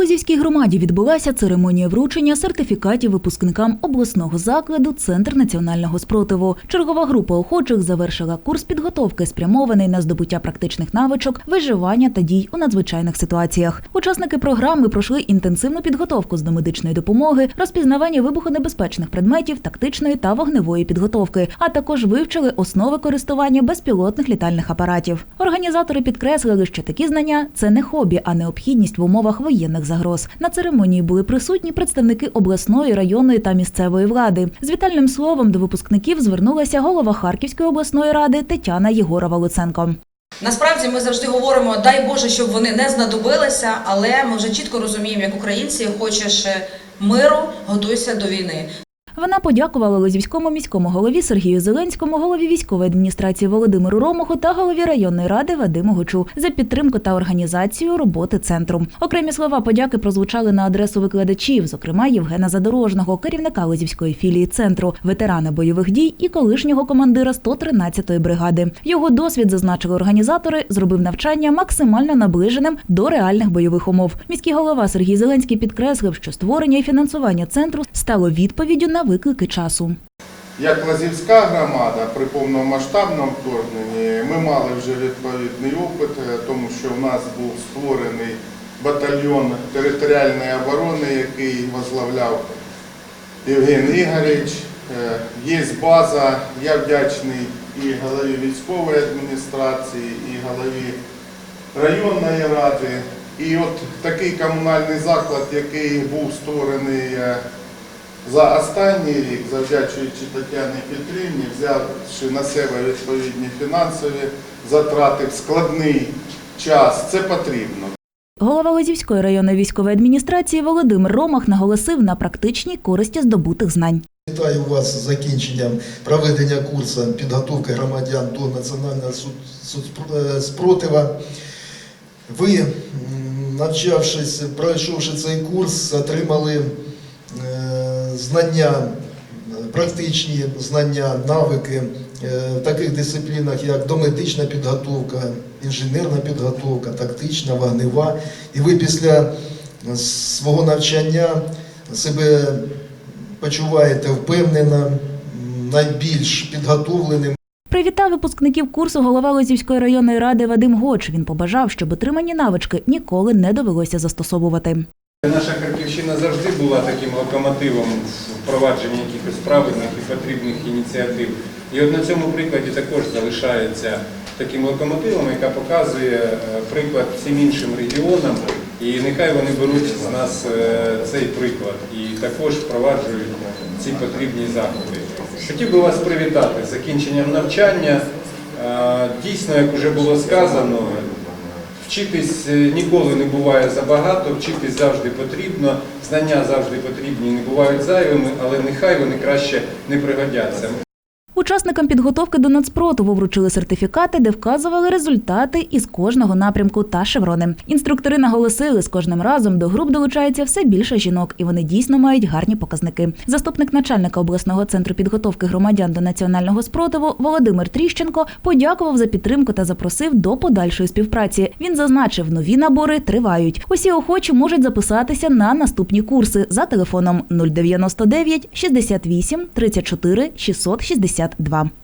Лозівській громаді відбулася церемонія вручення сертифікатів випускникам обласного закладу Центр національного спротиву. Чергова група охочих завершила курс підготовки, спрямований на здобуття практичних навичок, виживання та дій у надзвичайних ситуаціях. Учасники програми пройшли інтенсивну підготовку з домедичної допомоги, розпізнавання вибухонебезпечних предметів, тактичної та вогневої підготовки, а також вивчили основи користування безпілотних літальних апаратів. Організатори підкреслили, що такі знання це не хобі, а необхідність в умовах воєнних загроз. На церемонії були присутні представники обласної, районної та місцевої влади. З вітальним словом до випускників звернулася голова Харківської обласної ради Тетяна Єгорова Луценко. Насправді ми завжди говоримо, дай Боже, щоб вони не знадобилися, але ми вже чітко розуміємо, як українці, хочеш е, миру, готуйся до війни. Вона подякувала Лозівському міському голові Сергію Зеленському, голові військової адміністрації Володимиру Ромуху та голові районної ради Вадиму Гучу за підтримку та організацію роботи центру. Окремі слова подяки прозвучали на адресу викладачів, зокрема Євгена Задорожного, керівника Лозівської філії центру, ветерана бойових дій і колишнього командира 113-ї бригади. Його досвід зазначили організатори, зробив навчання максимально наближеним до реальних бойових умов. Міський голова Сергій Зеленський підкреслив, що створення і фінансування центру стало відповіддю на виклики часу. Як Лазівська громада при повномасштабному вторгненні ми мали вже відповідний опит, е, тому що в нас був створений батальйон територіальної оборони, який возглавляв Євген Ігоревич. Е, Є база, я вдячний і голові військової адміністрації, і голові районної ради. І от такий комунальний заклад, який був створений е, за останній рік, завдячуючи Тетяні Петрівні, взявши на себе відповідні фінансові затрати в складний час, це потрібно. Голова Лозівської районної військової адміністрації Володимир Ромах наголосив на практичній користі здобутих знань. Вітаю вас з закінченням проведення курсу підготовки громадян до національного е, спротива. Ви, навчавшись, пройшовши цей курс, отримали знання, е, практичні знання, навики е, в таких дисциплінах, як домедична підготовка, інженерна підготовка, тактична, вогнева. І ви після свого навчання себе почуваєте впевнено, найбільш підготовленим. Привітав випускників курсу голова Лозівської районної ради Вадим Гоч. Він побажав, щоб отримані навички ніколи не довелося застосовувати. Наша Харківщина завжди була таким локомотивом в впровадженні якихось правильних і потрібних ініціатив. І от на цьому прикладі також залишається таким локомотивом, яка показує е, приклад всім іншим регіонам. І нехай вони беруть з нас е, цей приклад і також впроваджують ці потрібні заходи. Хотів би вас привітати з закінченням навчання. Е, Дійсно, як вже було сказано, Вчитись е, ніколи не буває забагато, вчитись завжди потрібно, знання завжди потрібні не бувають зайвими, але нехай вони краще не пригодяться. Учасникам підготовки до нацпротиву вручили сертифікати, де вказували результати із кожного напрямку та шеврони. Інструктори наголосили, з кожним разом до груп долучається все більше жінок, і вони дійсно мають гарні показники. Заступник начальника обласного центру підготовки громадян до національного спротиву Володимир Тріщенко подякував за підтримку та запросив до подальшої співпраці. Він зазначив, нові набори тривають. Усі охочі можуть записатися на наступні курси за телефоном 099 68 34 662.